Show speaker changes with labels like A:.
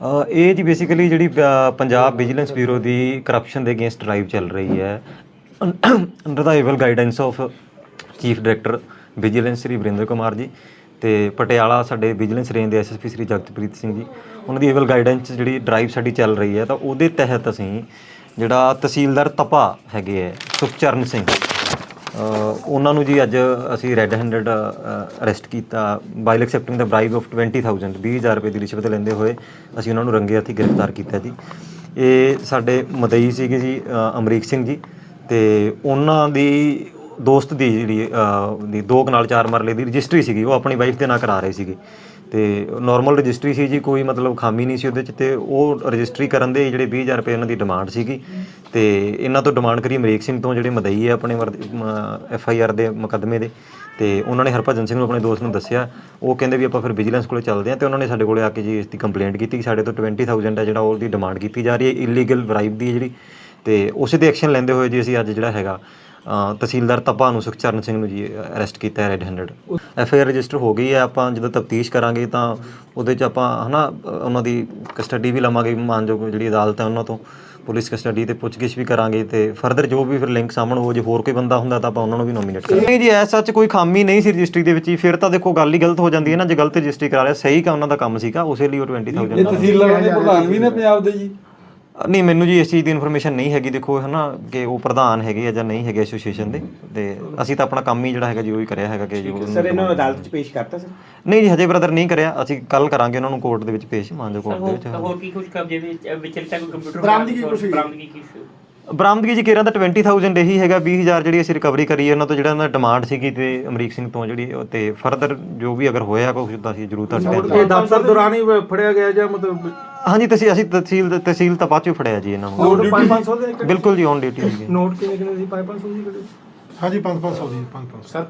A: ਅ, ਇਹ ਜੀ ਬੇਸਿਕਲੀ ਜਿਹੜੀ ਅ, ਪੰਜਾਬ ਵਿਜੀਲੈਂਸ ਬਿਊਰੋ ਦੀ ਕਰਪਸ਼ਨ ਦੇ ਅਗੇਂਸਟ ਡਰਾਈਵ ਚੱਲ ਰਹੀ ਹੈ। Under the able guidance of chief director vigilance Shri Varinder Kumar ji ਤੇ ਪਟਿਆਲਾ ਸਾਡੇ ਵਿਜੀਲੈਂਸ ਰੇਂਜ ਦੇ ਐਸਐਸਪੀ ਸ੍ਰੀ ਜਗਤਪ੍ਰੀਤ ਸਿੰਘ ਜੀ ਉਹਨਾਂ ਦੀ ਏਵਲ ਗਾਈਡੈਂਸ ਜਿਹੜੀ ਡਰਾਈਵ ਸਾਡੀ ਚੱਲ ਰਹੀ ਹੈ ਤਾਂ ਉਹਦੇ ਤਹਿਤ ਅਸੀਂ ਜਿਹੜਾ ਤਹਿਸੀਲਦਾਰ ਤਪਾ ਹੈਗੇ ਹੈ ਸੁਖਚਰਨ ਸਿੰਘ ਉਹਨਾਂ ਨੂੰ ਜੀ ਅੱਜ ਅਸੀਂ ਰੈੱਡ ਹੈਂਡਡ ਅਰੈਸਟ ਕੀਤਾ। ਬਾਈਲ ਐਕਸੈਪਟਿੰਗ ਦਾ ਬ੍ਰਾਈਬ ਆਫ 20000 20000 ਰੁਪਏ ਦੀ ਰਿਸ਼ਵਤ ਲੈਂਦੇ ਹੋਏ ਅਸੀਂ ਉਹਨਾਂ ਨੂੰ ਰੰਗੇ ਹੱਥੀ ਗ੍ਰਿਫਤਾਰ ਕੀਤਾ ਜੀ। ਇਹ ਸਾਡੇ ਮਦਈ ਸੀਗੇ ਜੀ ਅਮਰੀਕ ਸਿੰਘ ਜੀ ਤੇ ਉਹਨਾਂ ਦੀ ਦੋਸਤ ਦੀ ਜਿਹੜੀ ਦੀ ਦੋ ਕਨਾਲ ਚਾਰ ਮਰਲੇ ਦੀ ਰਜਿਸਟਰੀ ਸੀਗੀ, ਉਹ ਆਪਣੀ ਵਾਈਫ ਦੇ ਨਾਂ ਕਰਾ ਰਹੇ ਸੀਗੇ। ਤੇ ਨਾਰਮਲ ਰਜਿਸਟਰੀ ਸੀ ਜੀ, ਕੋਈ ਮਤਲਬ ਖਾਮੀ ਨਹੀਂ ਸੀ ਉਹਦੇ ਚ ਤੇ ਉਹ ਰਜਿਸਟਰੀ ਕਰਨ ਦੇ ਜਿਹੜੇ 20000 ਰੁਪਏ ਉਹਨਾਂ ਦੀ ਡਿਮਾਂਡ ਸੀਗੀ। ਤੇ ਇਹਨਾਂ ਤੋਂ ਡਿਮਾਂਡ ਕਰੀ ਅਮਰੀਕ ਸਿੰਘ ਤੋਂ ਜਿਹੜੇ ਮਦਈ ਹੈ ਆਪਣੇ ਐਫ ਆਈ ਆਰ ਦੇ ਮੁਕੱਦਮੇ ਦੇ, ਤੇ ਉਹਨਾਂ ਨੇ ਹਰਭਜਨ ਸਿੰਘ ਨੂੰ ਆਪਣੇ ਦੋਸਤ ਨੂੰ ਦੱਸਿਆ। ਉਹ ਕਹਿੰਦੇ ਵੀ ਆਪਾਂ ਫਿਰ ਵਿਜੀਲੈਂਸ ਕੋਲੇ ਚੱਲਦੇ ਹਾਂ ਤੇ ਉਹਨਾਂ ਨੇ ਸਾਡੇ ਕੋਲੇ ਆ ਕੇ ਜੀ ਇਸ ਦੀ ਕੰਪਲੇਂਟ ਕੀਤੀ ਕਿ ਸਾਡੇ ਤੋਂ 20000 ਹੈ ਜਿਹੜਾ ਉਹਦੀ ਡਿਮਾਂਡ ਕੀਤੀ ਜਾ ਰਹੀ ਹੈ ਇਲੀਗਲ ਬ੍ਰਾਈਬ ਦੀ ਜਿਹੜੀ। ਤੇ ਉਸੇ ਤੇ ਐਕਸ਼ਨ ਲੈਂਦੇ ਹੋਏ ਜੀ ਅਸੀਂ ਅੱਜ ਜਿਹੜਾ ਹੈਗਾ ਤਹਿਸੀਲਦਾਰ ਤਪਾ ਨੂੰ ਸੁਖਚਰਨ ਸਿੰਘ ਨੂੰ ਜੀ ਅਰੈਸਟ ਕੀਤਾ ਹੈ red handed F I R register ਹੋ ਗਈ ਹੈ ਆਪਾਂ ਜਦੋਂ ਤਫਤੀਸ਼ ਕਰਾਂਗੇ ਤਾਂ ਉਹਦੇ 'ਚ ਆਪਾਂ ਹਨਾ ਉਹਨਾਂ ਦੀ ਕਸਟਡੀ ਵੀ ਲਵਾਂਗੇ ਮਾਨਯੋਗ ਜਿਹੜੀ ਅਦਾਲਤ ਹੈ ਉਹਨਾਂ ਤੋਂ ਪੁਲਿਸ ਕਸਟਡੀ ਤੇ ਪੁੱਛਗਿੱਛ ਵੀ ਕਰਾਂਗੇ ਤੇ ਫਰਦਰ ਜੋ ਵੀ ਫਿਰ ਲਿੰਕ ਸਾਹਮਣੇ ਹੋ ਜੇ ਹੋਰ ਕੋਈ ਬੰਦਾ ਹੁੰਦਾ ਤਾਂ ਆਪਾਂ ਉਹਨਾਂ ਨੂੰ ਵੀ ਨੋਮੀਨੇਟ ਕਰਾਂਗੇ। ਨਹੀਂ ਜੀ ਐਸਾ ਚ ਕੋਈ ਖਾਮੀ ਨਹੀਂ ਸੀ ਰਜਿਸਟਰੀ ਦੇ ਵਿੱਚ ਹੀ ਫਿਰ ਤਾਂ ਦੇਖੋ ਗੱਲ ਹੀ ਗਲਤ ਹੋ ਜਾਂਦੀ ਹੈ ਨਾ ਜੇ ਗਲਤ ਰਜਿਸਟਰੀ ਕਰਾ ਲਿਆ ਸਹੀ ਕਾ ਉਹਨਾਂ ਦਾ ਕੰਮ ਸੀਗਾ ਉਸੇ ਲਈ ਉਹ 20000
B: ਇਹ ਤਹਿਸੀਲਦਾਰਾਂ ਦੇ ਪ੍ਰਧਾਨ ਵੀ ਨੇ ਪੰਜਾਬ ਦੇ ਜੀ।
A: ਨਹੀਂ ਮੈਨੂੰ ਜੀ ਇਸ ਚੀਜ਼ ਦੀ ਇਨਫੋਰਮੇਸ਼ਨ ਨਹੀਂ ਹੈਗੀ। ਦੇਖੋ ਹੈ ਨਾ ਕਿ ਉਹ ਪ੍ਰਧਾਨ ਹੈਗੇ ਆ ਜਾਂ ਨਹੀਂ ਹੈਗੇ ਐਸੋਸੀਏਸ਼ਨ ਦੇ ਤੇ ਅਸੀਂ ਤਾਂ ਆਪਣਾ ਕੰਮ ਹੀ ਜਿਹੜਾ ਹੈਗਾ ਜੀ ਉਹ ਹੀ ਕਰਿਆ ਹੈਗਾ ਕਿ ਜੋ
C: ਸਰ ਇਹਨਾਂ ਨੂੰ ਅਦਾਲਤ 'ਚ ਪੇਸ਼ ਕਰਤਾ ਸਰ?
A: ਨਹੀਂ ਜੀ ਹਜੇ ਬ੍ਰਦਰ ਨਹੀਂ ਕਰਿਆ। ਅਸੀਂ ਕੱਲ ਕਰਾਂਗੇ ਉਹਨਾਂ ਨੂੰ ਕੋਰਟ ਦੇ ਵਿੱਚ ਪੇਸ਼ ਮਾਨਜੋ ਕੋਰਟ ਦੇ ਵਿੱਚ।
D: ਹੋਰ ਕੀ ਕੁਝ ਕਬਜ਼ੇ ਵਿੱਚ ਵਿਚਲਤਾ ਕੋਈ ਕੰਪਿਊਟਰ
C: ਬਰਾਮਦਗੀ ਕੁਛ ਹੋਈ?
D: ਬਰਾਮਦਗੀ ਕੀ
A: ਬਰਾਮਦਗੀ ਜੀ ਕਿਹੜਾ ਤਾਂ 20000 ਇਹੀ ਹੈਗਾ 20000 ਜਿਹੜੀ ਅਸੀਂ ਰਿਕਵਰੀ ਕਰੀ ਹੈ ਉਹਨਾਂ ਤੋਂ ਜਿਹੜਾ ਉਹਨਾਂ ਦੀ ਡਿਮਾਂਡ ਸੀਗੀ ਤੇ ਅਮਰੀਕ ਸਿੰਘ ਤੋਂ ਜਿਹੜੀ ਤੇ ਫਰਦਰ ਜੋ ਵੀ ਅਗਰ ਹੋਇਆ ਕੁਝ ਤਾਂ ਅਸੀਂ ਜ਼ਰੂਰ ਤੁਹਾਡੇ
B: ਇਹ ਦਫ਼ਤਰ ਦੌਰਾਨ ਹੀ ਫੜਿਆ ਗਿਆ ਜਾਂ ਮਤਲਬ
A: ਹਾਂਜੀ ਤੁਸੀਂ ਅਸੀਂ ਤਹਿਸੀਲ ਤਹਿਸੀਲ ਤਾਂ ਬਾਅਦ ਚੋਂ ਫੜਿਆ ਜੀ ਇਹਨਾਂ ਨੂੰ।
B: ਨੋਟ 500 ਦੇ
A: ਬਿਲਕੁਲ ਜੀ ਔਨ ਡਿਊਟੀ
B: ਨੋਟ ਕਿੰਨੇ ਕਿੰਨੇ ਸੀ? 500 ਸੀ
E: ਹਾਂਜੀ 5-500 ਦੀ 5-500
C: ਸਰ